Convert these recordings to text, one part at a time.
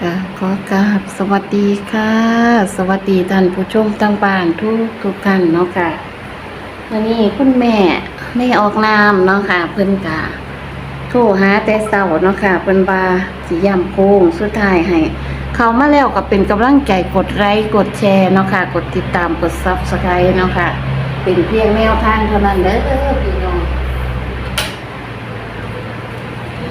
ค่ะขอกราบสวัสดีค่ะ สวัสดีท่านผู้ชมทั้งบ้านทุกทุกท่านเนาะค่ะวันนี้คุณแม่ไม่ออกนามเนาะค่ะ เพิ่นกะโทรหาแต่เสาเนาะค่ะ เพิ่นว่าสิย่ำโค้งสุดท้ายให้ เขามาแล้วก็เป็นกำลังใจกดไลค์กดแชร์เนาะค่ะ กดติดตามกดซับสไครต์เนาะค่ะ เป็นเพียงแนวทางเท่านั้นเด้อพี่น้อง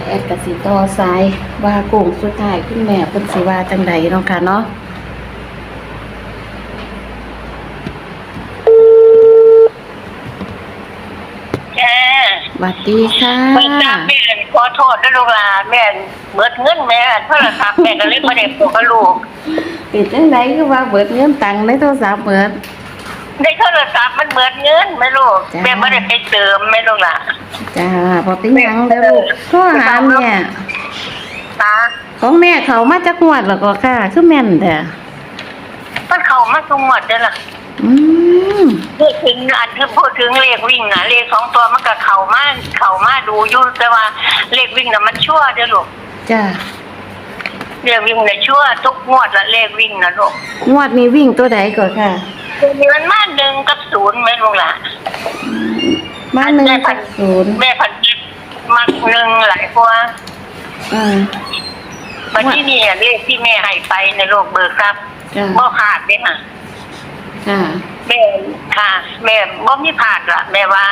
แอดกสิต่อสายว่าโก่งสุดท้ายคุณแม่เพิ่นสิว่าจังใดเนาะค่ะเนาะจ้าสวัสดีค่ะเปิดตามแม่ขอโทษด้วยลูกหลานแม่เบิดเงินแม่โทรศัพท์แม่ก็เลยบ่ได้ปลูกกับลูกเป็นจังใดคือว่าเบิดเงินตังค์ในโทรศัพท์เบิดได้โทรศัพท์มันเบิดเงินไหม่ลูกจ้าแม่บ่ได้ไปเติมไหม่ลูกหล่ะ จ้าบ่เป็นหยังเด้อลูกโทรหาแม่ตาของแม่เขามาจากงวดแล้วก็ค่ะ คือแม่นแท้มันเข้ามาสมหมดเด้อล่ะอืมพูดถึงอันที่พูดถึงเลขวิ่งน่ะเลขสองตัวมันก็เข้ามาเข้ามาดูอยู่แต่ว่าเลขวิ่งน่ะมันชั่วเด้อลูกจ้าเลขวิ่งน่ะชั่วทุกงวดละเลขวิ่งน่ะลูกงวดนี้วิ่งตัวใดก่อนค่ะมันมาหนึ่งกับศูนย์ไหม่ลูกหล่ะ มาหนึ่งกับศูนย์แม่พันมักหนึ่งหลายกว่าอ่าวันที่นี่เลขที่แม่ให้ไปในโลกเบิกครับจ้าบ่ขาดเลยค่ะค่ะแม่ค่ะ แม่บ่มีขาดละแม่ว่า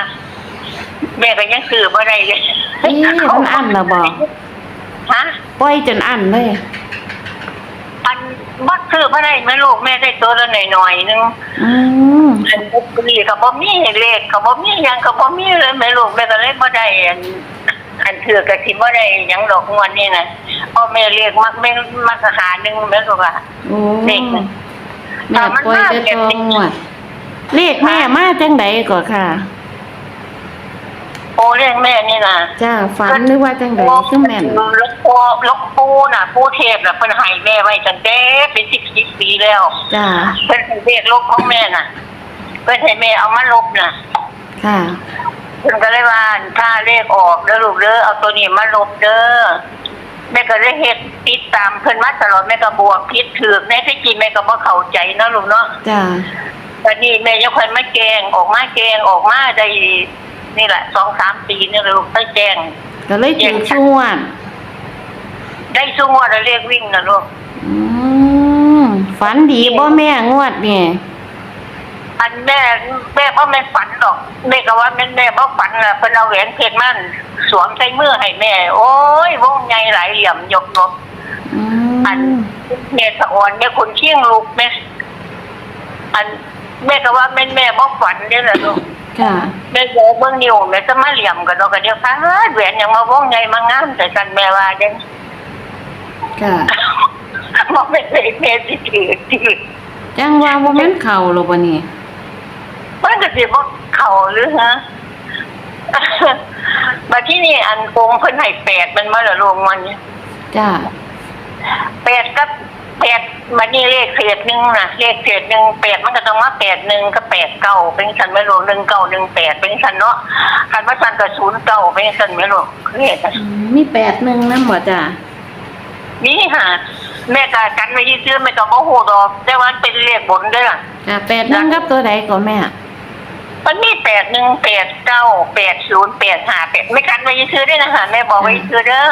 แม่ก็ยังซื้อบ่ได้เลยนี่มันอั้นละบ่ฮะปล่อยจนอั้นเลย อันบ่ซื้อบ่ได้แม่ลูกแม่ได้ตัวละหน่อยๆนึงอืมอันบุกรีก็บ่มีเลขก็บ่มีหยังก็บ่มีเลยแม่ลูกแม่ก็เลยบ่ได้อันอันถือก็สิบ่ได้หยังดอกงวดนี่น่ะเพราะแม่เรียกมักแม่มักหาหนึงแม่ลูกอะ โอ้เด็กน่ะ แม่ปล่อยแต่ตองวดเลขแม่มาจังใดก่อนค่ะ โอเรียกแม่นี่น่ะจ้าฝันหรือว่าจังใดคือแม่นลกปูลกปูน่ะปูเทพน่ะเพิ่นให้แม่ไว้ตั้งแต่เป็นสิบสิบปีแล้วจ้าเพิ่นให้เลขลบของแม่น่ะเพิ่นให้แม่เอามาลบน่ะ ค่ะเพิ่นก็เลยว่าถ้าเลขออกเด้อลูกเด้อเอาตัวนี้มาลบเด้อแม่ก็เลยเฮ็ดติดตามเพิ่นมาตลอดแม่ก็บวกผิดถูกในที่จริงแม่ก็บ่เข้าใจเนาะลูกเนาะจ้าวันนี้แม่ยังค่อยมาแกงออกมาแกงออกมาได้ นี่แหละสองสามปีนี่ลูกไปแกงก็เลยถึงชวดได้สู้งวดแล้วเรียกวิ่งนะลูกอืมฝันดีบ่แม่งวดนี่อันแม่แม่พ่อแม่ฝันหรอกแม่ก็ว่าแม่แม่พ่อฝันน่ะเพิ่นเอาแหวนเพชรมันสวมใส่มือให้แม่ โอ้ยวงใหญ่หลายเหลี่ยมยกลบอือันมแม่สะอ่อนแม่คนเชี่ยงลูกแม่อันแม่ก็ว่าแม่แม่บ่ฝันเด้อล่ะลูก ค่ะแม่โยเบิ่งนิ้วแม่จะมาเหลี่ยมกันดอกกันเดียวค่ะแหวนยังมาวงใหญ่มางามแต่กันแม่ว่าเด้ค่ะ บ่แม่นเลยแม่สิถือถือจังว่าบ่แม่นเข่าหรอกบ่นี่มันก็สิบ่เข้าหรือฮะ มาที่นี่อันโกงเพิ่นให้แปดมันมาละลงวันนี้จ้า แปดกับ แปดมานี่เลขเศษหนึ่งนะเลขเศษหนึ่งแปดมันก็ต้องมาแปดหนึ่งก็แปดเก้าเป็นสันไม่รู้หนึ่งเก้าหนึ่งแปดเป็นสันเนาะคันว่าสันก็ศูนย์เก้าเป็นสันไม่รู้เลขอะอืมมีแปดหนึ่งนำบ่จ้านี่ฮะแม่ก็กันไว้ซื้อแม่ก็บ่ฮู้ดอก แต่ว่ามันเป็นเลขบนเด้อจ้าแปดหนึ่งกับตัวใดก่อนแม่มันมีแปดหนึ่งแปดเก้าแปดศูนย์แปดห้าแปดไม่กันไว้ซื้อได้นะฮะแม่บอกไว้ซื้อเด้อ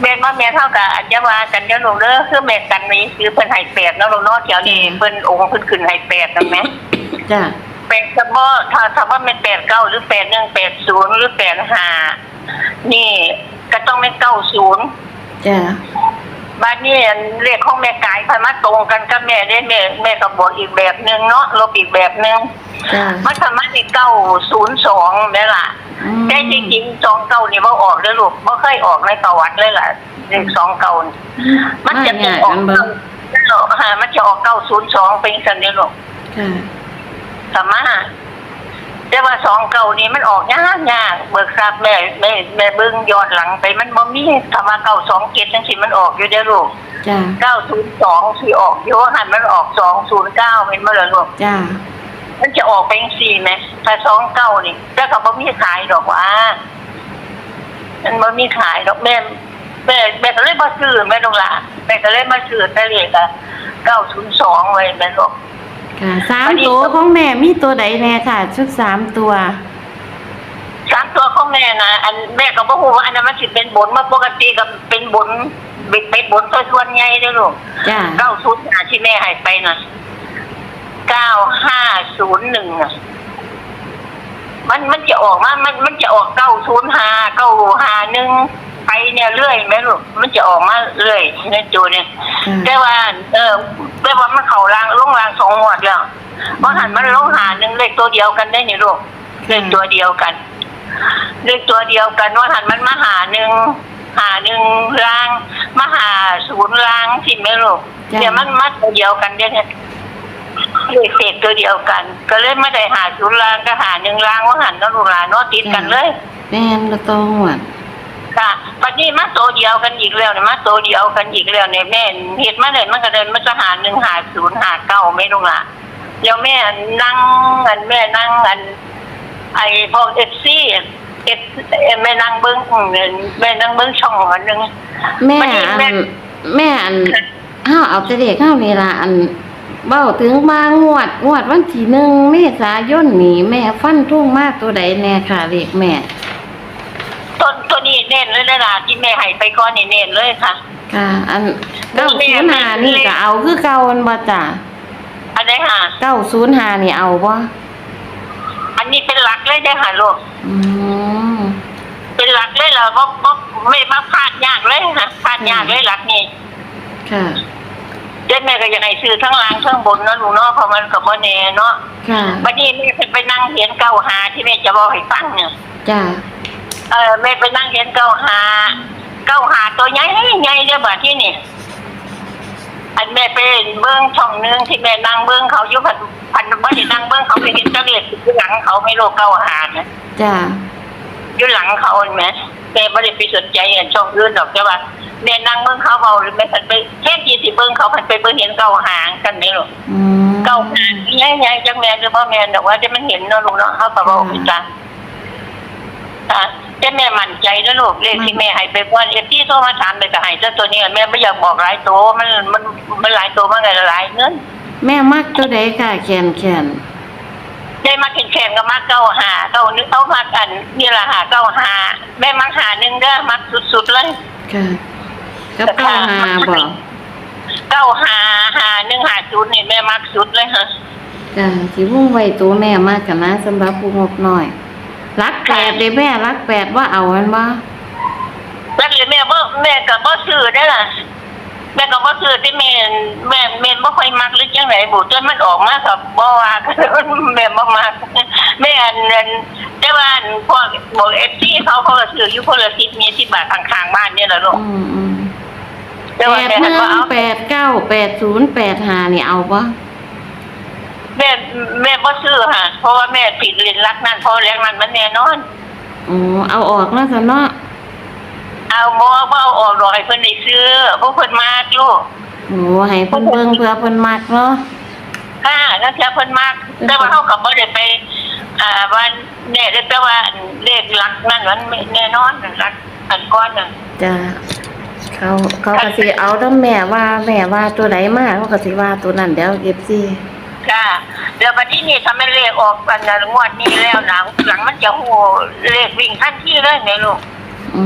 แม่ว่าแม่เท่ากับอัญญาวากันเด้อลูกเด้อคือแม่กันไว้ซื้อเพิ่นให้แปดเนาะลูกเนาะเดี๋ยวนี้เพิ่นองค์เพิ่นขึ้นให้แปดนะแม่จ้าแปดสมอถ้าถ้าว่าเป็นแปดเก้าหรือแปดหนึ่งแปดศูนย์หรือแปดห้านี่ก็ต้องเป็นเก้าศูนย์จ้า บ้านนี้เลขของแม่กายพามาตรงกันกับแม่ได้แม่แม่ก็บอกอีกแบบหนึ่งเนาะลบอีกแบบหนึ่งจ้ามันสามารถมีเก้าศูนย์สองได้ล่ะอืมได้จริงๆสองเก้านี่ว่าออกเลยลูกไม่เคยออกในประวัติเลยล่ะเลขสองเก้านี่มันจะง่ายออกักนเบิ่งเก้าฮะมันจะออกเก้าศูนย์สองเป็นสันเดียวลูกค่ะสามารถ แต่ว่าสองเก่านี้มันออกยากยากเบิกทราบแม่แม่แม่เบิ้งย้อนหลังไปมันบ่มีธรรมะเก้าสองเจ็ดจังสิมันออกอยู่เด้อลูกจ้าเก้าศูนย์สองสี่ออกอยู่ว่าหันมันออกสองศูนย์เก้าเป็นเมื่อไรลูกจ้ามันจะออกเป็นสี่ไหมถ้าสองเก้านี่แต่เขาบ่มีขายดอกว่ามันบ่มีขายดอกแม่แม่แม่ก็เลยมาซื้อแม่ลงละแม่ก็เลยมาซื้อแต่เลขอะเก้าศูนย์สองไว้แม่ลูก ค่ะสามอันนี้ ตัวของแม่มีตัวใดแน่ค่ะ ชุดสามตัว สามตัวของแม่นะอันแม่ก็บอกว่าอันนั้นมันสิเป็นบนมาปกติก็เป็นบนเป็นบนตัวส่วนใหญ่เด้อลูกจ้าเก้าศูนย์หาที่แม่ให้ไปน่ะเก้าห้าศูนย์หนึ่งอะมันมันจะออกมามันมันจะออกเก้าศูนย์หาเก้าหาหนึ่ง ไปเนี่ยเรื่อยไหมลูกมันจะออกมาเรื่อยในตัวเนี่ยค่ะแต่ว่า เออแต่ว่ามันเข่ารางลงรางสองงวดแล้วเพราะหันมันลงหาหนึ่งเลขตัวเดียวกันได้นี่ลูกเลขตัวเดียวกันเลขตัวเดียวกันว่าหันมันมาหาหนึ่งหาหนึ่งรางมาหาศูนย์รางสิไหมลูกจ้ะ เดี๋ยวมันมาตัวเดียวกันเดี๋ยวเนี่ยเลขเศษตัวเดียวกัน ก็เลยไม่ได้หาศูนย์รางก็หาหนึ่งรางว่าหันก็ลูกหลานเนาะติดกันเลย แม่นละตองหวด ค่ะ ปัจนี้มาตัวเดียวกันอีกแล้วเนี่ยมาตัวเดียวกันอีกแล้วเนี่ยแม่เห็นมาเลยมันก็เดินมันจะหาหนึ่งหาศูนย์หาเก้าไม่ลงละเดี๋ยวแม่นั่งอันแม่นั่งอัน ไอ้พวกเอฟซีเอฟแม่นั่งเบิ้งแม่นั่งเบิ้งช่องอันหนึ่งแม่วันนี้อัแม่นแม่อันเฮาเอาแต่เด็กเฮานี่ล่ะอันเบ้าถึงมางวด งวดวันที่หนึ่งเมษายนนี่แม่ฟันทุ่งมาตัวใดแน่ค่ะเลขแม่ ต้นตัวนี้เน้นเลยนะล่ะที่แม่ให้ไปก่อนนี่เน้นเลยค่ะ ค่ะอันแม่เก้าศูนย์หานี่ก็เอาคือเก่าอันบ่จ้ะอันไหนค่ะ เก้าศูนย์หานี่เอาบ่อันนี้เป็นหลักเลยได้อค่ะลูกอืมเป็นหลักเลยเหรอเพราะเพราะไม่มาพลาดยากเลยค่ะพลาดยากเลยหลักนี่ค่ะ เด็แม่ก็ยังไงซื้อทั้งล่างทั้งบนเนาะลูกเนาะเพราะมันกับโมเน่เนาะค่ะวันนี้แม่ไปนั่งเห็นเก้าหาที่แม่จะบอกให้ฟังเนี่ย จ้ะ เออแม่ไปนั่งเห็นเก้าหาเก้าหาตัวใหญ่ใหญ่เด้อบ่าที่นี่ อันแม่ไปเบิ้งช่องหนึงที่แม่นั่งเบิ้งเขาอยู่พันพันบ่ได้นั่งเบิ้งเขาไปเห็นเจ้าเลียดอยู่หลังเขาไม่โลกเก้าหานะจ้ะอยู่หลังเขาเห็นไหมแม่ไม่ได้ไปสนใจอันช่องอื่นหรอกแต่ว่าแม่นั่งเบิ้งเขาเบาหรือแม่พันไปแค่ยี่สิบเบิ้งเขาพันไปเบิ้งเห็นเก้าหางกันนี่หรอกอืมเก้าหางใหญ่ๆจังแม่หรือพ่อแม่แต่ว่าจะมันเห็นเนาะลูกเนาะเขาก็บอกไปจ้ะค่ะ แต่แม่มั่นใจนะลูกเลขที่แม่ให้ไปว่าเอฟที่โทรมาถามไปก็ให้เจ้าตัวนี้แม่ไม่อยากบอกหลายตัวมันมันมันหลายตัวมันไงหลายเงินแม่มักตัวใดค่ะแขนแขนได้มาแข่งๆกับมาเก้าหาเก้านึกเอามากันนี่แหละหาเก้าหาแม่มักหาหนึ่งเด้อมักสุดๆเลยค่ะกับเก้าหาบ่เก้าหาหาหนึ่งหาศูนย์นี่แม่มักสุดเลยฮะจ้ะสิวุ่งไว้ตัวแม่มากกันนะสำหรับผู้งบหน่อย รักแปดเด้แม่รักแปดว่าเอามันบ่แล้วเลยแม่บ่แม่กับบ่ซื้อได้อล่ะแม่ก็บ่ซื้อที่แม่แม่แม่บ่ค่อยมักหรือจังไดบุจนมันออกมากับบ่ว่าแม่บ่มักแม่อันนั้นแต่ว่าอันพวกบอก FC เขาเขาก็ซื้ออยู่คนละ10มี10บาทข้างๆบ้านเนี่ยแหละลูกอืมอืมแต่แปว่าดแม่หหันนึ่งว่าเอาแปดเก้าแปดศูนย์แปดหานี่เอาบ่ แม่แม่บ่ซื้อค่ะเพราะว่าแม่ผิดเรียนรักนั่นเพราะแรงนั้นมันแน่นอน อ๋อเอาออกแล้วซะเนาะเอาบ่บ่เอาออกดอกให้เพิ่นได้ซื้อเพราะเพิ่นมากลูกโอ้ให้เพิ่นเบิ่งเพื่อเพิ่นมักเนาะค่ะแล้วเชื่อเพิ่นมากแต่ว่าเขากับบ่ได้ไป อ่าวันเนี่ยแต่ว่าเลขหลักนั่นมันไม่แน่นอนหลักอันก้อนน่ะจ้ะเขาเขาก็สิเอาแต้แม่ว่าแม่ว่าตัวใดมาเขาก็สิว่าตัวนั้นเดี๋ยว FC ค่ะ เดี๋ยวบัดนี้นี่ถ้ามันเลขออกอันนั้นงวดนี้แล้วหลังหลังมันจะโหเลขวิ่งทันทีเลยแม่ลูกอื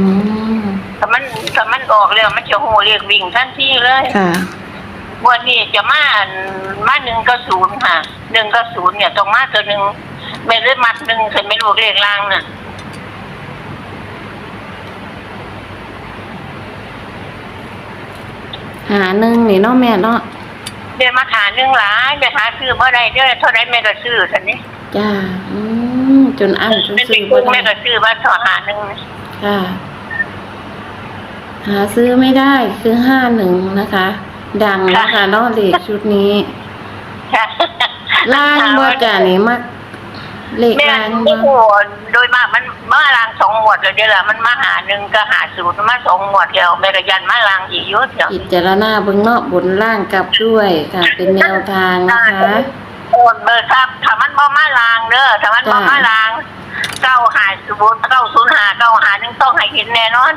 มถ้ามันถ้ามันออกแล้วมันจะโหเลขวิ่งทันทีเลยค่ะ งวันนี้จะมาอันมาหนึ่งก็ศูนย์ค่ะหนึ่งก็ศูนย์เนี่ยต้องมาตัวหนึ่งแม่เลยมัดหนึ่งเคยไม่รู้เลขล่างน่ะหาหนึ่งนี่เนาะแม่เนาะ เดี๋ยวมาหาหนึ่งหลายไปหาซื้อเมื่อไรเด้อเท่าไรแม่ก็ซื้อสันนี้จ้าอืมจนอันจนเป็นซื้อกุ้บ่งแม่ได้ก็ซื้อมาสอหาหนึ่งค่ะ หาซื้อไม่ได้คือห้าหนึ่งนะคะ ดังนะคะเนาะเลขชุดนี้ ค่ะล่างบ่จ้านี่มัก เลขแม่ล่างโอ้บ่โหโดยมากมันมาลางสองหมวดเลยเดี๋ยวละมันมาหาหนึ่งก็หาศูนย์มาสองหมวดเดียวแม่ก็ยันมาลางอีกเยอะเดียวพิจารณาเบิ่งเนาะบนล่างกลับด้วยค่ะ เป็นแนวทางนะคะ โอนเบอร์ครับถ้ามันบ่มาลางเด้อถ้ามันบ่จ้ะมาลางเก้าหาศูนย์เก้าศูนย์หาเก้าหาหนึ่งต้องให้เห็นแน่นอน